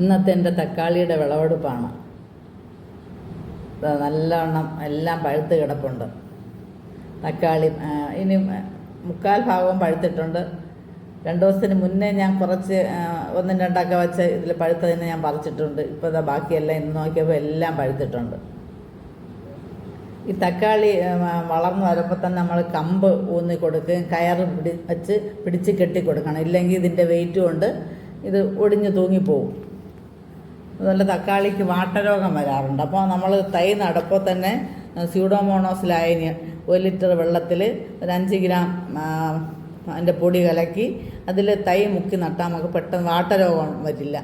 ഇന്നത്തെ എന്റെ തക്കാളിയുടെ വിളവെടുപ്പാണ്. നല്ലവണ്ണം എല്ലാം പഴുത്ത് കിടപ്പുണ്ട്. തക്കാളി ഇനി മുക്കാൽ ഭാഗവും പഴുത്തിട്ടുണ്ട്. രണ്ട് ദിവസത്തിന് മുന്നേ ഞാൻ കുറച്ച് ഒന്നും രണ്ടൊക്കെ വെച്ച് ഇതിൽ പഴുത്തതിന് ഞാൻ പറിച്ചിട്ടുണ്ട്. ഇപ്പോൾ ഇതാ ബാക്കിയെല്ലാം ഇന്ന് നോക്കിയപ്പോൾ എല്ലാം പഴുത്തിട്ടുണ്ട്. ഈ തക്കാളി വളർന്നു വരുമ്പോൾ തന്നെ നമ്മൾ കമ്പ് ഊന്നി കൊടുക്കുകയും കയർ പിടി വെച്ച് പിടിച്ച് കെട്ടി കൊടുക്കണം. ഇല്ലെങ്കിൽ ഇതിന്റെ വെയിറ്റ് കൊണ്ട് ഇത് ഒടിഞ്ഞു തൂങ്ങിപ്പോവും. അതുപോലെ തക്കാളിക്ക് വാട്ടരോഗം വരാറുണ്ട്. അപ്പോൾ നമ്മൾ തൈ നടപ്പോൾ തന്നെ സ്യൂഡോമോണോസ് ലായനി ഒരു ലിറ്റർ വെള്ളത്തിൽ ഒരു അഞ്ച് ഗ്രാം അതിന്റെ പൊടി കലക്കി അതിൽ തൈ മുക്കി നട്ടാൽ നമുക്ക് പെട്ടെന്ന് വാട്ടരോഗം വരില്ല.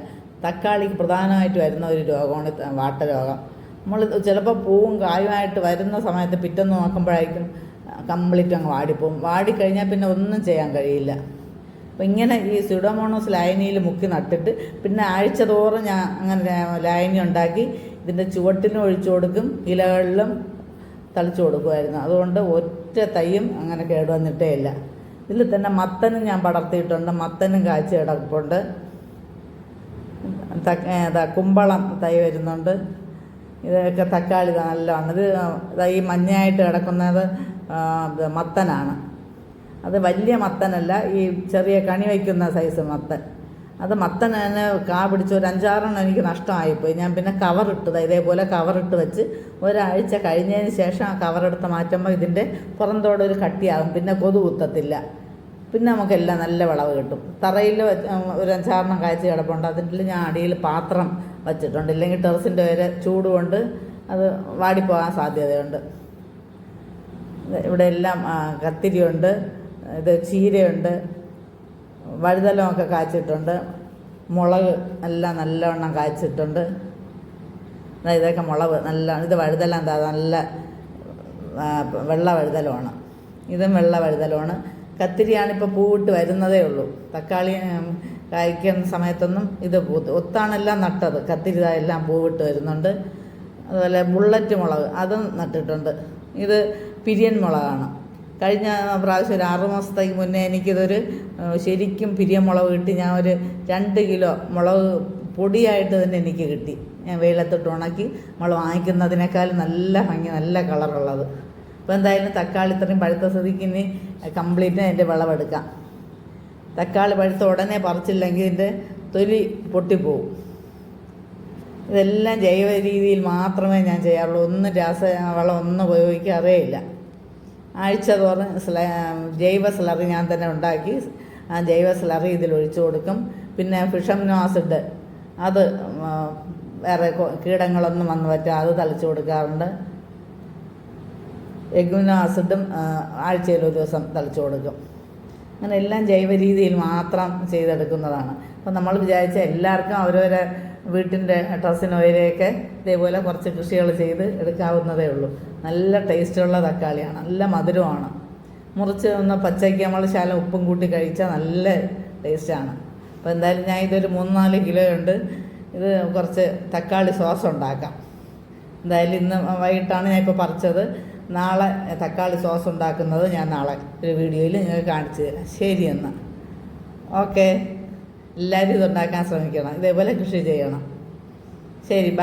തക്കാളിക്ക് പ്രധാനമായിട്ട് വരുന്ന ഒരു രോഗമാണ് വാട്ടരോഗം. നമ്മൾ ചിലപ്പോൾ പൂവും കായുമായിട്ട് വരുന്ന സമയത്ത് പിറ്റെന്ന് നോക്കുമ്പോഴായിരിക്കും കംപ്ലീറ്റ് അങ്ങ് വാടിപ്പോവും. വാടിക്കഴിഞ്ഞാൽ പിന്നെ ഒന്നും ചെയ്യാൻ കഴിയില്ല. അപ്പം ഇങ്ങനെ ഈ സ്യൂഡോമോണോസ് ലായനിയിൽ മുക്കി നട്ടിട്ട് പിന്നെ ആഴ്ച തോറും ഞാൻ അങ്ങനെ ലായനി ഉണ്ടാക്കി ഇതിന്റെ ചുവട്ടിനും ഒഴിച്ചു കൊടുക്കും ഇലകളിലും തളിച്ചു കൊടുക്കുമായിരുന്നു. അതുകൊണ്ട് ഒറ്റ തൈയും അങ്ങനെ കേടുവന്നിട്ടേ ഇല്ല. ഇതിൽ തന്നെ മത്തനും ഞാൻ പടർത്തിയിട്ടുണ്ട് മത്തനും കാഴ്ച കിടപ്പുണ്ട്. കുമ്പളം തൈ വരുന്നുണ്ട്. ഇതൊക്കെ തക്കാളി നല്ല ഇത് ഈ മഞ്ഞയായിട്ട് കിടക്കുന്നത് മത്തനാണ്. അത് വലിയ മത്തനല്ല ഈ ചെറിയ കണി വയ്ക്കുന്ന സൈസ് മത്തൻ. അത് മത്തൻ തന്നെ കാ പിടിച്ച് ഒരു അഞ്ചാറെണ്ണം എനിക്ക് നഷ്ടമായിപ്പോയി. ഞാൻ പിന്നെ കവറിട്ടത് ഇതേപോലെ കവറിട്ട് വെച്ച് ഒരാഴ്ച കഴിഞ്ഞതിന് ശേഷം ആ കവറെടുത്ത് മാറ്റുമ്പോൾ ഇതിന്റെ പുറന്തോടെ ഒരു കട്ടിയാകും. പിന്നെ കൊതു കുത്തത്തില്ല. പിന്നെ നമുക്കെല്ലാം നല്ല വിളവ് കിട്ടും. തറയിൽ ഒരു അഞ്ചാറെണ്ണം കാഴ്ച കിടപ്പുണ്ട്. അതിന്റെ ഞാൻ അടിയിൽ പാത്രം വച്ചിട്ടുണ്ട്. ഇല്ലെങ്കിൽ ടെറസിന്റെ വരെ ചൂട് കൊണ്ട് അത് വാടിപ്പോകാൻ സാധ്യതയുണ്ട്. ഇവിടെ എല്ലാം കത്തിരിയുണ്ട്. ഇത് ചീരയുണ്ട് വഴുതലമൊക്കെ കാച്ചിട്ടുണ്ട് മുളക് എല്ലാം നല്ലവണ്ണം കാച്ചിട്ടുണ്ട്. ഇതൊക്കെ മുളക് നല്ല ഇത് വഴുതലം എന്താ നല്ല വെള്ള വഴുതലമാണ് ഇതും വെള്ള വഴുതലമാണ് കത്തിരിയാണിപ്പോൾ പൂവിട്ട് വരുന്നതേ ഉള്ളൂ. തക്കാളി കായ്ക്കുന്ന സമയത്തൊന്നും ഇത് ഒത്താണെല്ലാം നട്ടത്. കത്തിരി എല്ലാം പൂവിട്ട് വരുന്നുണ്ട്. അതുപോലെ ബുള്ളറ്റ് മുളക് അതും നട്ടിട്ടുണ്ട്. ഇത് പിരിയൻ മുളകാണ്. കഴിഞ്ഞ പ്രാവശ്യം ഒരു ആറു മാസത്തേക്ക് മുന്നേ എനിക്കിതൊരു ശരിക്കും പിരിയ മുളക് കിട്ടി. ഞാൻ ഒരു രണ്ട് കിലോ മുളക് പൊടിയായിട്ട് തന്നെ എനിക്ക് കിട്ടി. ഞാൻ വെയിലത്തിട്ട് ഉണക്കി നമ്മൾ വാങ്ങിക്കുന്നതിനേക്കാൾ നല്ല ഭംഗി നല്ല കളറുള്ളത് അപ്പോൾ എന്തായാലും തക്കാളി ഇത്രയും പഴുത്ത സ്ഥിതിക്ക് ഇനി കംപ്ലീറ്റ് അതിന്റെ വിളവെടുക്കാം. തക്കാളി പഴുത്ത ഉടനെ പറിച്ചില്ലെങ്കിൽ ഇതിന്റെ തൊലി പൊട്ടിപ്പോവും. ഇതെല്ലാം ജൈവ രീതിയിൽ മാത്രമേ ഞാൻ ചെയ്യാറുള്ളൂ. ഒന്നും രാസ വളം ഒന്നും ഉപയോഗിക്കാറേ ഇല്ല. ആഴ്ച തോറും സ്ല ജൈവ സ്ലറി ഞാൻ തന്നെ ഉണ്ടാക്കി. ആ ജൈവ സ്ലറി ഇതിൽ ഒഴിച്ചു കൊടുക്കും. പിന്നെ ഫിഷമിനോ ആസിഡ് അത് വേറെ കീടങ്ങളൊന്നും വന്നു പറ്റുക അത് തളിച്ചു കൊടുക്കാറുണ്ട്. എഗ്മിനോ ആസിഡും ആഴ്ചയിൽ ഒരു ദിവസം തളിച്ചു കൊടുക്കും. അങ്ങനെ എല്ലാം ജൈവ രീതിയിൽ മാത്രം ചെയ്തെടുക്കുന്നതാണ്. അപ്പം നമ്മൾ വിചാരിച്ച എല്ലാവർക്കും അവരവരെ വീട്ടിന്റെ ടെറസിനോയിലൊക്കെ ഇതേപോലെ കുറച്ച് കൃഷികൾ ചെയ്ത് എടുക്കാവുന്നതേ ഉള്ളൂ. നല്ല ടേസ്റ്റുള്ള തക്കാളിയാണ്. നല്ല മധുരമാണ്. മുറിച്ച് ഒന്ന് പച്ചയ്ക്ക് നമ്മൾ ശാലം ഉപ്പും കൂട്ടി കഴിച്ചാൽ നല്ല ടേസ്റ്റാണ്. അപ്പോൾ എന്തായാലും ഞാൻ ഇതൊരു മൂന്ന് നാല് കിലോ ഉണ്ട്. ഇത് കുറച്ച് തക്കാളി സോസ് ഉണ്ടാക്കാം. എന്തായാലും ഇന്ന് വൈകിട്ടാണ് ഞാൻ ഇപ്പോൾ പറിച്ചത്. നാളെ തക്കാളി സോസ് ഉണ്ടാക്കുന്നത് ഞാൻ നാളെ ഒരു വീഡിയോയിൽ നിങ്ങൾക്ക് കാണിച്ചു തരാം. ശരി എന്നാൽ ഓക്കെ. എല്ലാവരും ഇതുണ്ടാക്കാൻ ശ്രമിക്കണം. ഇതേപോലെ കൃഷി ചെയ്യണം. ശരി